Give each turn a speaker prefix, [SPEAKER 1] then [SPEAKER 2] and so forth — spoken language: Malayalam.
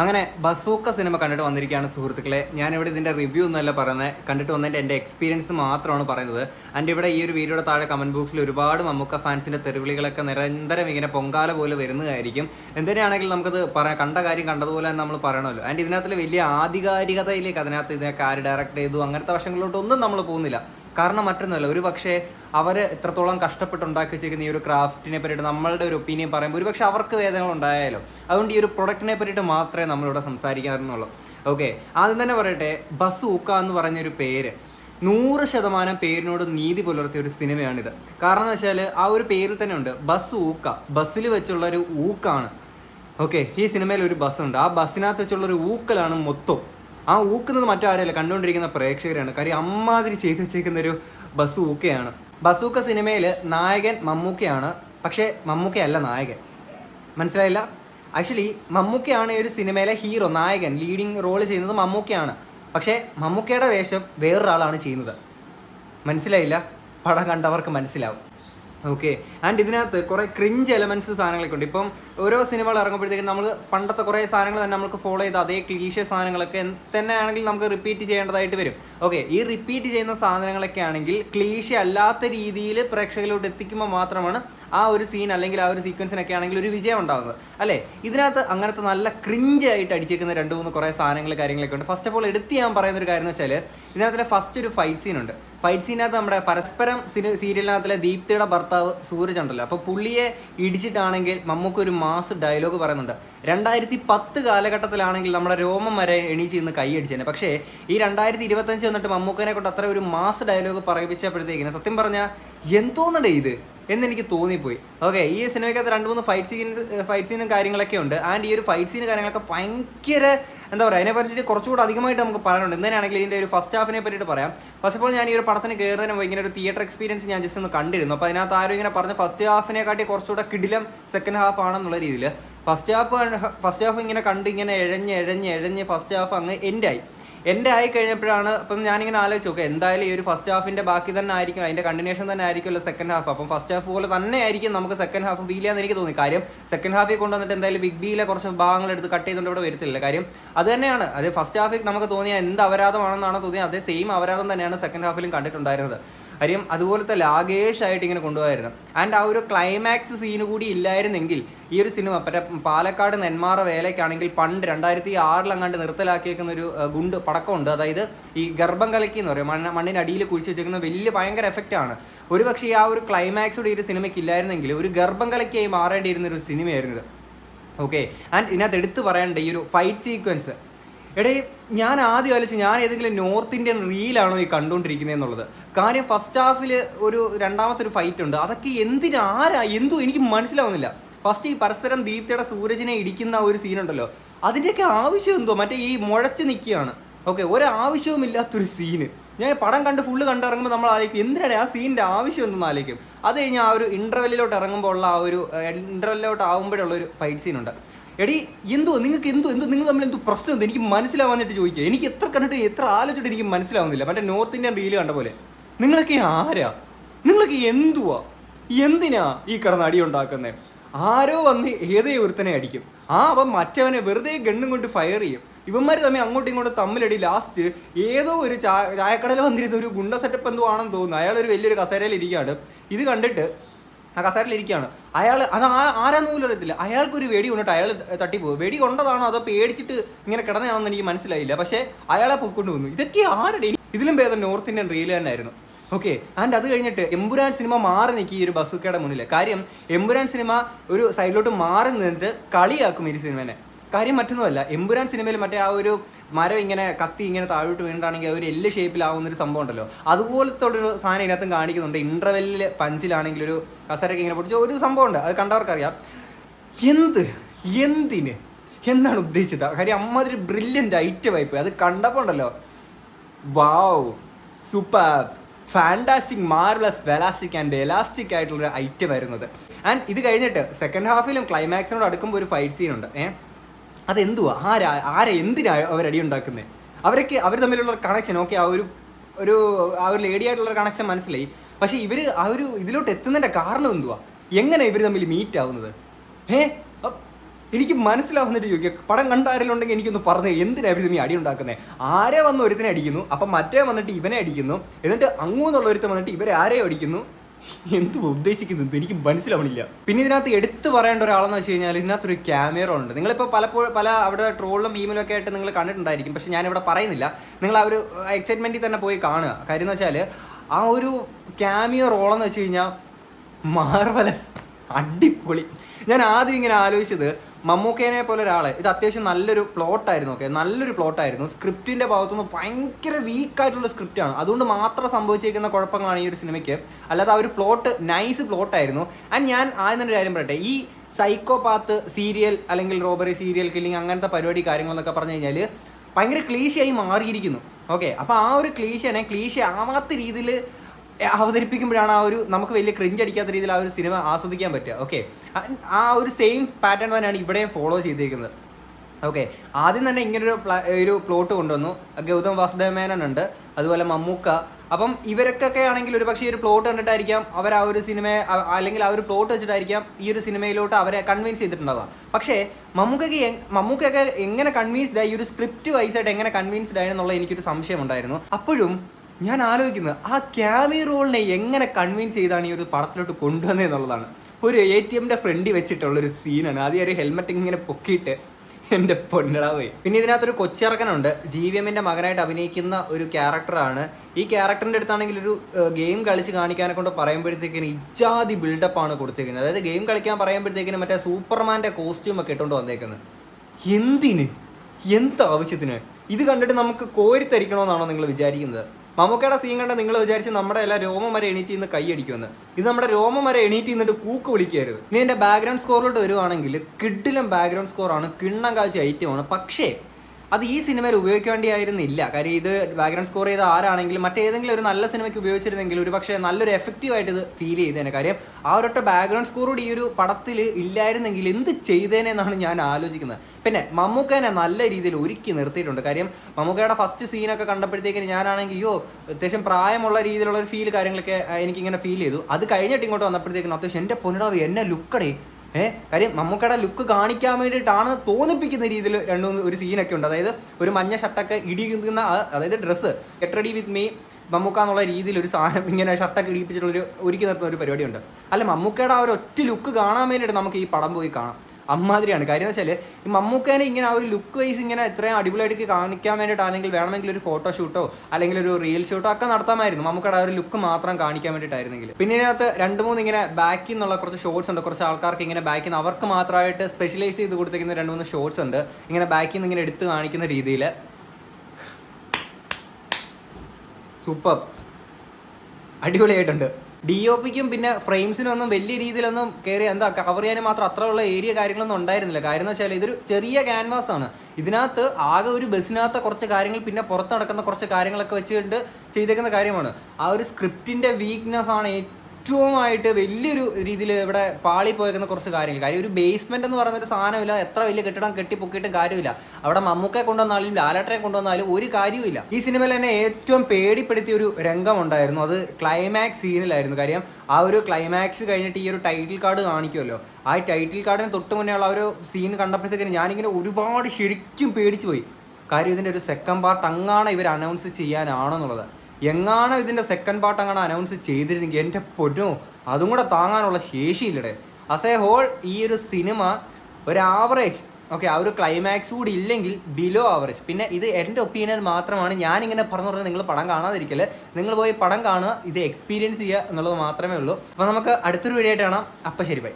[SPEAKER 1] അങ്ങനെ ബസൂക്ക സിനിമ കണ്ടിട്ട് വന്നിരിക്കുകയാണ് സുഹൃത്തുക്കളെ. ഞാനിവിടെ ഇതിന്റെ റിവ്യൂ ഒന്നുമല്ല പറയുന്നത്. കണ്ടിട്ട് വന്നതിന്റെ എന്റെ എക്സ്പീരിയൻസ് മാത്രമാണ് പറയുന്നത്. എന്റെ ഇവിടെ ഈ ഒരു വീഡിയോയുടെ താഴെ കമന്റ് ബോക്സിൽ ഒരുപാട് മമ്മൂക്ക ഫാൻസിന്റെ തെരുവിളികളൊക്കെ നിരന്തരം ഇങ്ങനെ പൊങ്കാല പോലെ വരുന്നതായിരിക്കും. എന്തിനാണെങ്കിൽ നമുക്കത് പറയാം. കണ്ട കാര്യം കണ്ടതുപോലെ തന്നെ നമ്മൾ പറയണമല്ലോ. ആൻഡ് ഇതിനകത്തിൽ വലിയ ആധികാരികതയിലേക്ക് അതിനകത്ത് ഇതിനൊക്കെ ആര് ഡയറക്റ്റ് ചെയ്തു? അങ്ങനത്തെ വശങ്ങളിലോട്ടൊന്നും നമ്മൾ പോകുന്നില്ല. കാരണം മറ്റൊന്നുമല്ല. ഒരു പക്ഷേ അവർ എത്രത്തോളം കഷ്ടപ്പെട്ടുണ്ടാക്കി വെച്ചിരിക്കുന്ന ഈ ഒരു ക്രാഫ്റ്റിനെ പറ്റിയിട്ട് നമ്മളുടെ ഒരു ഒപ്പീനിയൻ പറയുമ്പോൾ ഒരു പക്ഷേ അവർക്ക് വേദനകൾ ഉണ്ടായാലോ അതുകൊണ്ട് ഈ ഒരു പ്രൊഡക്റ്റിനെ പറ്റിയിട്ട് മാത്രമേ നമ്മളിവിടെ സംസാരിക്കാറുള്ളൂ. ഓക്കെ. ആദ്യം തന്നെ പറയട്ടെ ബസ് ഊക്ക എന്ന് പറഞ്ഞൊരു പേര്. നൂറ് ശതമാനം പേരിനോട് നീതി പുലർത്തിയ ഒരു സിനിമയാണിത്. കാരണം എന്ന് വെച്ചാൽ ആ ഒരു പേരിൽ തന്നെ ഉണ്ട് ബസ് ഊക്ക. ബസ്സിൽ വെച്ചുള്ള ഒരു ഊക്കാണ്. ഓക്കെ. ഈ സിനിമയിൽ ഒരു ബസ്സുണ്ട്. ആ ബസ്സിനകത്ത് വെച്ചുള്ള ഒരു ഊക്കലാണ് മൊത്തം. ആ ഊക്കുന്നത് മറ്റാരല്ല കണ്ടുകൊണ്ടിരിക്കുന്ന പ്രേക്ഷകരാണ് കാര്യം അമ്മാതിരി ചെയ്തു വെച്ചേക്കുന്ന ഒരു ബസ് ഊക്കയാണ് ബസൂക്ക സിനിമയിൽ നായകൻ മമ്മൂക്കയാണ്. പക്ഷേ മമ്മൂക്കയല്ല നായകൻ. മനസ്സിലായില്ല? ആക്ച്വലി മമ്മൂക്കയാണ് ഈ ഒരു സിനിമയിലെ ഹീറോ നായകൻ. ലീഡിങ് റോൾ ചെയ്യുന്നത് മമ്മൂക്കയാണ്. പക്ഷേ മമ്മൂക്കയുടെ വേഷം വേറൊരാളാണ് ചെയ്യുന്നത്. മനസ്സിലായില്ല? പടം കണ്ടവർക്ക് മനസ്സിലാവും. ഓക്കെ ആൻഡ് ഇതിനകത്ത് കുറേ ക്രിഞ്ച് എലമെന്റ്സ് സാധനങ്ങളൊക്കെ ഉണ്ട്. ഇപ്പം ഓരോ സിനിമകൾ ഇറങ്ങുമ്പോഴത്തേക്കും നമ്മൾ പണ്ടത്തെ കുറേ സാധനങ്ങൾ തന്നെ നമുക്ക് ഫോളോ ചെയ്ത് അതേ ക്ലീശ സാധനങ്ങളൊക്കെ തന്നെ ആണെങ്കിൽ നമുക്ക് റിപ്പീറ്റ് ചെയ്യേണ്ടതായിട്ട് വരും. ഓക്കെ ഈ റിപ്പീറ്റ് ചെയ്യുന്ന സാധനങ്ങളൊക്കെ ആണെങ്കിൽ ക്ലീശ അല്ലാത്ത രീതിയിൽ പ്രേക്ഷകരിലോട്ട് എത്തിക്കുമ്പോൾ മാത്രമാണ് ആ ഒരു സീൻ അല്ലെങ്കിൽ ആ ഒരു സീക്വൻസിനൊക്കെ ആണെങ്കിൽ ഒരു വിജയം ഉണ്ടാകുന്നത് അല്ലേ? ഇതിനകത്ത് അങ്ങനത്തെ നല്ല ക്രിഞ്ച് ആയിട്ട് അടിച്ചേക്കുന്ന രണ്ട് മൂന്ന് കുറേ സാധനങ്ങൾ കാര്യങ്ങളൊക്കെ ഉണ്ട്. ഫസ്റ്റ് ഓഫ് ഓൾ എടുത്ത് ഞാൻ പറയുന്ന ഒരു കാര്യം എന്ന് വെച്ചാൽ ഇതിനകത്തിലെ ഫസ്റ്റ് ഒരു ഫൈറ്റ് സീൻ ഉണ്ട്. ഫൈറ്റ് സീനകത്ത് നമ്മുടെ പരസ്പരം സിനി സീരിയലിനകത്തിലെ ദീപ്തിയുടെ ഭർത്താവ് സൂരജ് ഉണ്ടല്ലോ. അപ്പോൾ പുള്ളിയെ ഇടിച്ചിട്ടാണെങ്കിൽ നമുക്ക് ഒരു മാസ് ഡയലോഗ് പറയുന്നുണ്ട്. രണ്ടായിരത്തി പത്ത് കാലഘട്ടത്തിലാണെങ്കിൽ നമ്മുടെ രോമം വരെ എണീച്ച് ഇന്ന് കൈയടിച്ചേനെ പക്ഷേ ഈ രണ്ടായിരത്തി ഇരുപത്തഞ്ച് വന്നിട്ട് മമ്മൂക്കനെ കൊണ്ട് അത്ര ഒരു മാസ് ഡയലോഗ് പറയിപ്പിച്ചപ്പോഴത്തേക്കിന് സത്യം പറഞ്ഞാൽ എന്തോന്നടേ ഇത്? എന്നെനിക്ക് തോന്നിപ്പോയി. ഓക്കെ ഈ സിനിമയ്ക്കകത്ത് രണ്ട് മൂന്ന് ഫൈറ്റ് സീൻസ് ഫൈറ്റ് സീനും കാര്യങ്ങളൊക്കെ ഉണ്ട്. ആൻഡ് ഈ ഒരു ഫൈറ്റ് സീൻ കാര്യങ്ങളൊക്കെ ഭയങ്കര എന്താ പറയുക അതിനെ പറ്റിയിട്ട് കുറച്ചുകൂടി അധികമായിട്ട് നമുക്ക് പറയാനുണ്ട്. എന്തിനാണെങ്കിൽ ഇതിന്റെ ഒരു ഫസ്റ്റ് ഹാഫിനെ പറ്റിയിട്ട് പറയാം. ഫസ്റ്റ് ഓഫ് ഓൾ ഞാൻ ഈ ഒരു പടത്തിന് കയറുന്നതിന് ഇങ്ങനെ ഒരു തിയേറ്റർ എക്സ്പീരിയൻസ് ഞാൻ ജസ്റ്റ് ഒന്ന് കണ്ടിരുന്നു. അപ്പോൾ അതിനകത്ത് ആരും ഇങ്ങനെ പറഞ്ഞ ഫസ്റ്റ് ഹാഫിനെ കാട്ടി കുറച്ചുകൂടെ കിടിലം സെക്കൻഡ് ഹാഫ് ആണെന്നുള്ള രീതിയിൽ ഫസ്റ്റ് ഹാഫ് ഫസ്റ്റ് ഹാഫ് ഇങ്ങനെ കണ്ട് ഇങ്ങനെ എഴഞ്ഞ് എഴഞ്ഞ് എഴഞ്ഞ് ഫസ്റ്റ് ഹാഫ് അങ്ങ് എൻഡായി എന്റെ ആയി കഴിഞ്ഞപ്പോഴാണ് അപ്പം ഞാനിങ്ങനെ ആലോചിച്ച് നോക്കുക എന്തായാലും ഈ ഒരു ഫസ്റ്റ് ഹാഫിന്റെ ബാക്കി തന്നെ ആയിരിക്കും അതിന്റെ കണ്ടിന്യൂഷൻ തന്നെ ആയിരിക്കുമല്ലോ സെക്കൻഡ് ഹാഫ് അപ്പം ഫസ്റ്റ് ഹാഫ് പോലെ തന്നെ ആയിരിക്കും നമുക്ക് സെക്കൻഡ് ഹാഫ് ഫീൽ ചെയ്യാൻ എനിക്ക് തോന്നി. കാര്യം സെക്കൻഡ് ഹാഫിൽ കൊണ്ടുവന്നിട്ട് എന്തായാലും ബിഗ് ബിയിലെ കുറച്ച് ഭാഗങ്ങൾ എടുത്ത് കട്ട് ചെയ്തുകൊണ്ട് ഇവിടെ വരത്തില്ല കാര്യം അത് തന്നെയാണ്. അത് ഫസ്റ്റ് ഹാഫിൽ നമുക്ക് തോന്നിയ എന്ത് അപരാധമാണെന്നാണ് തോന്നിയത്. അതേ സെയിം അപരാധം തന്നെയാണ് സെക്കൻഡ് ഹാഫിലും കണ്ടിട്ടുണ്ടായിരുന്നത്. കാര്യം അതുപോലത്തെ ലാഗേഷ് ആയിട്ട് ഇങ്ങനെ കൊണ്ടുപോകായിരുന്നു ആൻഡ് ആ ഒരു ക്ലൈമാക്സ് സീന് കൂടി ഇല്ലായിരുന്നെങ്കിൽ ഈ ഒരു സിനിമ മറ്റേ പാലക്കാട് നെന്മാറ വേലയ്ക്കാണെങ്കിൽ പണ്ട് രണ്ടായിരത്തി ആറിലങ്ങാണ്ട് നിർത്തലാക്കിയേക്കുന്ന ഒരു ഗുണ്ട് പടക്കമുണ്ട്. അതായത് ഈ ഗർഭം കലക്കി എന്ന് പറയും. മണ്ണ് മണ്ണിനടിയിൽ കുഴിച്ച് വെച്ചേക്കുന്ന വലിയ ഭയങ്കര എഫക്റ്റാണ് ഒരു പക്ഷേ ആ ഒരു ക്ലൈമാക്സോടെ ഈ ഒരു സിനിമയ്ക്ക് ഇല്ലായിരുന്നെങ്കിൽ ഒരു ഗർഭം കലക്കിയായി മാറേണ്ടിയിരുന്ന ഒരു സിനിമയായിരുന്നു ഓക്കെ ആൻഡ് ഇതിനകത്ത് എടുത്തു പറയേണ്ട ഈ ഒരു ഫൈറ്റ് സീക്വൻസ് എടേ ഞാൻ ആദ്യം ആലോചിച്ച് ഞാൻ ഏതെങ്കിലും നോർത്ത് ഇന്ത്യൻ റീലാണോ ഈ കണ്ടുകൊണ്ടിരിക്കുന്നത് എന്നുള്ളത് കാര്യം ഫസ്റ്റ് ഹാഫിൽ ഒരു രണ്ടാമത്തെ ഒരു ഫൈറ്റ് ഉണ്ട് അതൊക്കെ എന്തിനാ ആരാ എന്തോ എനിക്ക് മനസ്സിലാവുന്നില്ല. ഫസ്റ്റ് ഈ പരസ്പരം ദീപ്തിയുടെ സൂരജിനെ ഇടിക്കുന്ന ഒരു സീനുണ്ടല്ലോ. അതിന്റെയൊക്കെ ആവശ്യം എന്തോ? മറ്റേ ഈ മുഴച്ച് നിൽക്കുകയാണ് ഓക്കെ ഒരാവശ്യവുമില്ലാത്തൊരു സീന്. ഞാൻ പടം കണ്ട് ഫുള്ള് കണ്ടിറങ്ങുമ്പോൾ നമ്മൾ ആലോചിക്കും എന്തിനാണ് ആ സീനിന്റെ ആവശ്യം എന്തെന്ന് ആലോചിക്കും? അത് കഴിഞ്ഞാൽ ആ ഒരു ഇന്റർവെല്ലിലോട്ട് ഇറങ്ങുമ്പോൾ ഉള്ള ആ ഒരു ഇന്റർവെല്ലിലോട്ട് ആകുമ്പോഴുള്ള ഒരു ഫൈറ്റ് സീനുണ്ട് എടി എന്തോ നിങ്ങൾക്ക് എന്തോ എന്തോ നിങ്ങൾ തമ്മിൽ എന്തോ പ്രശ്നം എനിക്ക് മനസ്സിലാവാന്നിട്ട് ചോദിക്കുക എനിക്ക് എത്ര കണ്ടിട്ട് എത്ര ആലോചിച്ചിട്ട് എനിക്ക് മനസ്സിലാവുന്നില്ല. മറ്റേ നോർത്ത് ഇന്ത്യൻ റീൽ കണ്ട പോലെ. നിങ്ങളൊക്കെ ആരാ? നിങ്ങൾക്ക് എന്തുവാ? എന്തിനാ ഈ കിടന്ന് അടി ഉണ്ടാക്കുന്നത് ആരോ വന്ന് ഏതേ ഒരുത്തനെ അടിക്കും. ആ അവൻ മറ്റവനെ വെറുതെ ഗണ്ണും കൊണ്ട് ഫയർ ചെയ്യും. ഇവന്മാർ തമ്മിൽ അങ്ങോട്ടും ഇങ്ങോട്ടും തമ്മിലടി ലാസ്റ്റ് ഏതോ ഒരു ചായ ചായക്കടയിൽ വന്നിരുന്ന ഒരു ഗുണ്ട സെറ്റപ്പ് എന്തോ ആണെന്ന് തോന്നുന്നു. അയാൾ ഒരു വലിയൊരു കസേരയിൽ ഇരിക്കുകയാണ്. ഇത് കണ്ടിട്ട് ആ കസേരയിൽ ഇരിക്കുകയാണ് അയാൾ അത് ആ- ആരാന്ന് പോലും അറിയത്തില്ല. അയാൾക്കൊരു വെടി കൊണ്ടിട്ട് അയാൾ തട്ടിപ്പോകും. വെടി കൊണ്ടതാണോ അതോ പേടിച്ചിട്ട് ഇങ്ങനെ കിടന്നതാണെന്ന് എനിക്ക് മനസ്സിലായില്ല. പക്ഷേ അയാളെ പൊക്കൊണ്ട് വന്നു ഇതൊക്കെ ആരുടെ ഇതിലും ഭേദം നോർത്ത് ഇന്ത്യൻ റീൽ തന്നെയായിരുന്നു ഓക്കെ. ആൻഡ് അത് കഴിഞ്ഞിട്ട് എമ്പുരാൻ സിനിമ മാറി നിൽക്കി ഈ ഒരു ബസുക്കയുടെ മുന്നിൽ കാര്യം എമ്പുരാൻ സിനിമ ഒരു സൈഡിലോട്ട് മാറി നിന്നിട്ട് കളിയാക്കും ഈ സിനിമനെ. കാര്യം മറ്റൊന്നുമല്ല എമ്പുരാൻ സിനിമയിൽ മറ്റേ ആ ഒരു മരം ഇങ്ങനെ കത്തി ഇങ്ങനെ താഴോട്ട് വീണിട്ടാണെങ്കിൽ ആ ഒരു എല്ല് ഷേപ്പിലാവുന്ന ഒരു സംഭവം ഉണ്ടല്ലോ. അതുപോലത്തെ ഒരു സാധനം ഇതിനകത്തും കാണിക്കുന്നുണ്ട്. ഇന്റർവെല്ലിൽ പഞ്ചിലാണെങ്കിൽ ഒരു കസരൊക്കെ ഇങ്ങനെ പൊടിച്ച ഒരു സംഭവം ഉണ്ട്. അത് കണ്ടവർക്കറിയാം. എന്ത്? എന്തിന്? എന്നാണ് ഉദ്ദേശിച്ചത്? കാര്യം അമ്മാതിരി ബ്രില്യന്റ് ഐറ്റം ആയിപ്പോയി അത് കണ്ടപ്പോൾ ഉണ്ടല്ലോ. വാവ് സൂപ്പർ ഫാന്റാസ്റ്റിക് മാർവലസ് വെലാസ്റ്റിക് ആൻഡ് എലാസ്റ്റിക് ആയിട്ടുള്ളൊരു ഐറ്റം വരുന്നത് ആൻഡ് ഇത് കഴിഞ്ഞിട്ട് സെക്കൻഡ് ഹാഫിലും ക്ലൈമാക്സിനോട് അടുക്കുമ്പോൾ ഒരു ഫൈറ്റ് സീൻ ഉണ്ട്. ഏഹ് അതെന്തുവാ? ആരാ ആരെ എന്തിനാ അവരടി ഉണ്ടാക്കുന്നത് അവരൊക്കെ അവർ തമ്മിലുള്ള കണക്ഷൻ ഓക്കെ ആ ഒരു ഒരു ആ ഒരു ലേഡി ആയിട്ടുള്ള കണക്ഷൻ മനസ്സിലായി. പക്ഷേ ഇവർ ആ ഒരു ഇതിലോട്ട് എത്തുന്നതിന്റെ കാരണം എന്തുവാ? എങ്ങനെ ഇവർ തമ്മിൽ മീറ്റ് ആവുന്നത്? ഏ എനിക്ക് മനസ്സിലാവുന്നിട്ട് ചോദിക്കുക പടം കണ്ട ആരെങ്കിലും ഉണ്ടെങ്കിൽ എനിക്കൊന്ന് പറഞ്ഞു. എന്തിനാ ഇവർ തമ്മിൽ അടി ഉണ്ടാക്കുന്നത് ആരെ വന്ന് ഒരുത്തിനെ അടിക്കുന്നു? അപ്പം മറ്റേ വന്നിട്ട് ഇവനെ അടിക്കുന്നു. എന്നിട്ട് അങ്ങൂന്നുള്ള ഒരുത്തൻ വന്നിട്ട് ഇവരെ ആരെയോ അടിക്കുന്നു? എന്ത് ഉദ്ദേശിക്കുന്നത്? എനിക്ക് മനസ്സിലാവണില്ല. പിന്നെ ഇതിനകത്ത് എടുത്തു പറയേണ്ട ഒരാളെന്ന് വെച്ച് കഴിഞ്ഞാൽ ഇതിനകത്തൊരു ക്യാമറ ഉണ്ട്. നിങ്ങളിപ്പോൾ പലപ്പോഴും പല അവിടെ ട്രോളിലും മീമിലും ഒക്കെ ആയിട്ട് നിങ്ങൾ കണ്ടിട്ടുണ്ടായിരിക്കും. പക്ഷെ ഞാനിവിടെ പറയുന്നില്ല. നിങ്ങൾ ആ ഒരു എക്സൈറ്റ്മെന്റിൽ തന്നെ പോയി കാണുക. കാര്യം എന്ന് വെച്ചാൽ ആ ഒരു ക്യാമിയോ റോളെന്ന് വെച്ച് കഴിഞ്ഞാൽ മാർവലസ് അടിപൊളി. ഞാൻ ആദ്യം ഇങ്ങനെ ആലോചിച്ചത് മമ്മൂക്കേനെ പോലെ ഒരാളെ ഇത് അത്യാവശ്യം നല്ലൊരു പ്ലോട്ടായിരുന്നു ഓക്കെ നല്ലൊരു പ്ലോട്ടായിരുന്നു സ്ക്രിപ്റ്റിന്റെ ഭാഗത്തുനിന്ന് ഭയങ്കര വീക്കായിട്ടുള്ള സ്ക്രിപ്റ്റാണ് അതുകൊണ്ട് മാത്രം സംഭവിച്ചിരിക്കുന്ന കുഴപ്പങ്ങളാണ് ഈ ഒരു സിനിമയ്ക്ക് അല്ലാതെ ആ ഒരു പ്ലോട്ട് നൈസ് പ്ലോട്ടായിരുന്നു ആൻഡ് ഞാൻ ആദ്യം തന്നെ ഒരു കാര്യം പറയട്ടെ ഈ സൈക്കോപാത്ത് സീരിയൽ അല്ലെങ്കിൽ റോബറി സീരിയൽ കില്ലിങ് അങ്ങനത്തെ പരിപാടി കാര്യങ്ങളെന്നൊക്കെ പറഞ്ഞു കഴിഞ്ഞാൽ ഭയങ്കര ക്ലീശയായി മാറിയിരിക്കുന്നു ഓക്കെ അപ്പോൾ ആ ഒരു ക്ലീശനെ ക്ലീശ ആവാത്ത രീതിയിൽ അവതരിപ്പിക്കുമ്പോഴാണ് ആ ഒരു നമുക്ക് വലിയ ക്രിഞ്ച് അടിക്കാത്ത രീതിയിൽ ആ ഒരു സിനിമ ആസ്വദിക്കാൻ പറ്റുക. ഓക്കെ ആ ഒരു സെയിം പാറ്റേൺ തന്നെയാണ് ഇവിടെയും ഫോളോ ചെയ്തിരിക്കുന്നത് ഓക്കെ ആദ്യം തന്നെ ഇങ്ങനൊരു ഒരു പ്ലോട്ട് കൊണ്ടുവന്നു. ഗൗതം വാസുദേവ മേനൻ ഉണ്ട്. അതുപോലെ മമ്മൂക്ക. അപ്പം ഇവരൊക്കെ ആണെങ്കിൽ ഒരു പക്ഷേ ഈ ഒരു പ്ലോട്ട് കണ്ടിട്ടായിരിക്കാം അവർ ആ ഒരു സിനിമയെ അല്ലെങ്കിൽ ആ ഒരു പ്ലോട്ട് വെച്ചിട്ടായിരിക്കാം ഈ ഒരു സിനിമയിലോട്ട് അവരെ കൺവിൻസ് ചെയ്തിട്ടുണ്ടാവുക. പക്ഷേ മമ്മൂക്കയ്ക്ക് മമ്മൂക്കയൊക്കെ എങ്ങനെ കൺവിൻസ്ഡ് ആയി ഈ ഒരു സ്ക്രിപ്റ്റ് വൈസ് ആയിട്ട് എങ്ങനെ കൺവിൻസ്ഡ് ആയി എന്നുള്ള എനിക്കൊരു സംശയം ഉണ്ടായിരുന്നു. അപ്പോഴും ഞാൻ ആലോചിക്കുന്നത് ആ ക്യാമി റോളിനെ എങ്ങനെ കൺവിൻസ് ചെയ്താണ് ഈ ഒരു പടത്തിലോട്ട് കൊണ്ടുവന്നത് എന്നുള്ളതാണ്. ഒരു എ ടി എമ്മിന്റെ ഫ്രണ്ടിൽ വെച്ചിട്ടുള്ള ഒരു സീനാണ് ആദ്യം ഒരു ഹെൽമെറ്റ് ഇങ്ങനെ പൊക്കിയിട്ട് എന്റെ പൊന്നടാവേ. പിന്നെ ഇതിനകത്തൊരു കൊച്ചിറക്കനുണ്ട്. ജി വി എമ്മിന്റെ മകനായിട്ട് അഭിനയിക്കുന്ന ഒരു ക്യാരക്ടറാണ് ഈ ക്യാരക്ടറിന്റെ അടുത്താണെങ്കിൽ ഒരു ഗെയിം കളിച്ച് കാണിക്കാനെ കൊണ്ട് പറയുമ്പോഴത്തേക്കിന് ഇജാതി ബിൽഡപ്പാണ് കൊടുത്തേക്കുന്നത്. അതായത് ഗെയിം കളിക്കാൻ പറയുമ്പോഴത്തേക്കിന് മറ്റേ സൂപ്പർമാന്റെ കോസ്റ്റ്യൂം ഒക്കെ ഇട്ടുകൊണ്ട് വന്നേക്കുന്നത്. എന്തിന്? എന്ത് ആവശ്യത്തിന് ഇത് കണ്ടിട്ട് നമുക്ക് കോരിത്തരിക്കണമെന്നാണോ നിങ്ങൾ വിചാരിക്കുന്നത്? മമ്മൂക്കയുടെ സീൻ കണ്ട നിങ്ങൾ വിചാരിച്ച് നമ്മുടെ എല്ലാ രോമം വരെ എണീറ്റ് നിന്ന് കൈയടിക്കുമെന്ന് ഇത് നമ്മുടെ രോമം വരെ എണീറ്റ് നിന്നിട്ട് കൂക്ക് വിളിക്കരുത്. ഇനി എന്റെ ബാക്ക്ഗ്രൗണ്ട് സ്കോറിലോട്ട് വരുവാണെങ്കിൽ കിഡിലും ബാക്ക്ഗ്രൗണ്ട് സ്കോറാണ് കിണ്ണം കാഴ്ച ഐറ്റമാണ്. പക്ഷേ അത് ഈ സിനിമയിൽ ഉപയോഗിക്കേണ്ടിയായിരുന്നില്ല കാര്യം ഇത് ബാക്ക്ഗ്രൗണ്ട് സ്കോർ ചെയ്ത ആരാണെങ്കിലും മറ്റേതെങ്കിലും ഒരു നല്ല സിനിമയ്ക്ക് ഉപയോഗിച്ചിരുന്നെങ്കിൽ ഒരു പക്ഷേ നല്ലൊരു എഫക്റ്റീവ് ആയിട്ട് ഇത് ഫീൽ ചെയ്തേനെ. കാര്യം ആ ഒരൊറ്റ ബാക്ക്ഗ്രൗണ്ട് സ്കോറോട് ഈ ഒരു പടത്തിൽ ഇല്ലായിരുന്നെങ്കിൽ എന്ത് ചെയ്തേനെന്നാണ് ഞാൻ ആലോചിക്കുന്നത്. പിന്നെ മമ്മൂക്കേനെ നല്ല രീതിയിൽ ഒരുക്കി നിർത്തിയിട്ടുണ്ട്. കാര്യം മമ്മൂക്കയുടെ ഫസ്റ്റ് സീനൊക്കെ കണ്ടപ്പോഴത്തേക്കിന് ഞാനാണെങ്കിൽ അയ്യോ അത്യാവശ്യം പ്രായമുള്ള രീതിയിലുള്ള ഒരു ഫീൽ കാര്യങ്ങളൊക്കെ എനിക്കിങ്ങനെ ഫീൽ ചെയ്തു. അത് കഴിഞ്ഞിട്ട് ഇങ്ങോട്ട് വന്നപ്പോഴത്തേക്കിനും അത്യാവശ്യം എന്റെ പൊന്നിടാവ് എന്നെ ലുക്കടേ ഏഹ് കാര്യം മമ്മൂക്കയുടെ ലുക്ക് കാണിക്കാൻ വേണ്ടിയിട്ടാണ് തോന്നിപ്പിക്കുന്ന രീതിയിൽ രണ്ടു മൂന്ന് ഒരു സീനൊക്കെ ഉണ്ട്. അതായത് ഒരു മഞ്ഞ ഷർട്ടൊക്കെ ഇടിക്കുന്ന അതായത് dress ready with me Mammookka എന്നുള്ള രീതിയിൽ ഒരു സാധനം ഇങ്ങനെ ഷർട്ടൊക്കെ ഇടിപ്പിച്ചിട്ടുള്ള ഒരു ഒരുക്കി നിർത്തുന്ന ഒരു പരിപാടിയുണ്ട്. അല്ല മമ്മൂക്കയുടെ ആ ഒരു ഒറ്റ ലുക്ക് കാണാൻ വേണ്ടിയിട്ട് നമുക്ക് ഈ പടം പോയി കാണാം. അമ്മാതിരിയാണ്. കാര്യം എന്ന് വെച്ചാൽ ഈ മമ്മൂക്കേനെ ഇങ്ങനെ ആ ഒരു ലുക്ക് വൈസ് ഇങ്ങനെ ഇത്രയും അടിപൊളിയായിട്ട് കാണിക്കാൻ വേണ്ടിയിട്ടാണെങ്കിൽ വേണമെങ്കിൽ ഒരു ഫോട്ടോ ഷൂട്ടോ അല്ലെങ്കിൽ ഒരു റീൽ ഷൂട്ടോ ഒക്കെ നടത്താമായിരുന്നു. മമ്മൂക്കയുടെ ആ ഒരു ലുക്ക് മാത്രം കാണിക്കാൻ വേണ്ടിയിട്ടായിരുന്നെങ്കിൽ. പിന്നെ ഇതിനകത്ത് രണ്ട് മൂന്ന് ഇങ്ങനെ ബാക്കിൽ നിന്നുള്ള കുറച്ച് ഷോർട്സ് ഉണ്ട്. കുറച്ച് ആൾക്കാർക്ക് ഇങ്ങനെ ബാക്കിൽ നിന്ന് അവർക്ക് മാത്രമായിട്ട് സ്പെഷ്യലൈസ് ചെയ്ത് കൊടുത്തിരിക്കുന്ന രണ്ട് മൂന്ന് ഷോർട്സ് ഉണ്ട്. ഇങ്ങനെ ബാക്കിൽ നിന്ന് ഇങ്ങനെ എടുത്ത് കാണിക്കുന്ന രീതിയിൽ. സൂപ്പർ അടിപൊളിയായിട്ടുണ്ട്. ഡി ഒ പിക്കും പിന്നെ ഫ്രെയിംസിനും ഒന്നും വലിയ രീതിയിലൊന്നും കയറി എന്താ കവർ ചെയ്യാനും മാത്രം അത്ര ഉള്ള ഏരിയ കാര്യങ്ങളൊന്നും ഉണ്ടായിരുന്നില്ല. കാര്യം എന്ന് വെച്ചാൽ ഇതൊരു ചെറിയ ക്യാൻവാസ് ആണ്. ഇതിനകത്ത് ആകെ ഒരു ബസ്സിനകത്ത് കുറച്ച് കാര്യങ്ങൾ പിന്നെ പുറത്ത് നടക്കുന്ന കുറച്ച് കാര്യങ്ങളൊക്കെ വെച്ചുകൊണ്ട് ചെയ്തേക്കുന്ന കാര്യമാണ്. ആ ഒരു സ്ക്രിപ്റ്റിന്റെ വീക്ക്നെസ് ആണ് ഏറ്റവുമായിട്ട് വലിയൊരു രീതിയിൽ ഇവിടെ പാളി പോയേക്കുന്ന കുറച്ച് കാര്യങ്ങൾ. കാര്യം ഒരു ബേസ്മെന്റ് എന്ന് പറയുന്ന ഒരു സാധനമില്ല. എത്ര വലിയ കെട്ടിടം കെട്ടി കെട്ടിപ്പൊക്കിയിട്ടും കാര്യമില്ല. അവിടെ മമ്മൂക്കെ കൊണ്ടുവന്നാലും ലാലേട്ടനെ കൊണ്ടുവന്നാലും ഒരു കാര്യവുമില്ല. ഈ സിനിമയിൽ തന്നെ ഏറ്റവും പേടിപ്പെടുത്തിയ ഒരു രംഗം ഉണ്ടായിരുന്നു അത് ക്ലൈമാക്സ് സീനിലായിരുന്നു കാര്യം ആ ഒരു ക്ലൈമാക്സ് കഴിഞ്ഞിട്ട് ഈ ഒരു ടൈറ്റിൽ കാർഡ് കാണിക്കുമല്ലോ. ആ ടൈറ്റിൽ കാർഡിന് തൊട്ട് മുന്നേ ഉള്ള ഒരു സീൻ കണ്ടപ്പോഴത്തേക്കും ഞാനിങ്ങനെ ഒരുപാട് ശരിക്കും പേടിച്ചു പോയി കാര്യം ഇതിന്റെ ഒരു സെക്കൻഡ് പാർട്ട് അങ്ങാണ് ഇവർ അനൗൺസ് ചെയ്യാനാണോ എന്നുള്ളത് എങ്ങാണോ ഇതിന്റെ സെക്കൻഡ് പാർട്ട് അങ്ങനെ അനൗൺസ് ചെയ്തിരുന്നെങ്കിൽ എന്റെ പൊന്നോ അതും കൂടെ താങ്ങാനുള്ള ശേഷിയില്ലടെ. അസ് എ ഹോൾ ഈ ഒരു സിനിമ ഒരു ആവറേജ് ഓക്കെ ആ ഒരു ക്ലൈമാക്സ് കൂടി ഇല്ലെങ്കിൽ ബിലോ ആവറേജ് പിന്നെ ഇത് എന്റെ ഒപ്പീനിയൻ മാത്രമാണ്. ഞാനിങ്ങനെ പറഞ്ഞു പറഞ്ഞാൽ നിങ്ങൾ പടം കാണാതിരിക്കൽ. നിങ്ങൾ പോയി പടം കാണുക ഇത് എക്സ്പീരിയൻസ് ചെയ്യുക എന്നുള്ളത് മാത്രമേ ഉള്ളൂ. അപ്പോൾ നമുക്ക് അടുത്തൊരു വീഡിയോ ആയിട്ട് കാണാം. അപ്പം ശരി ബൈ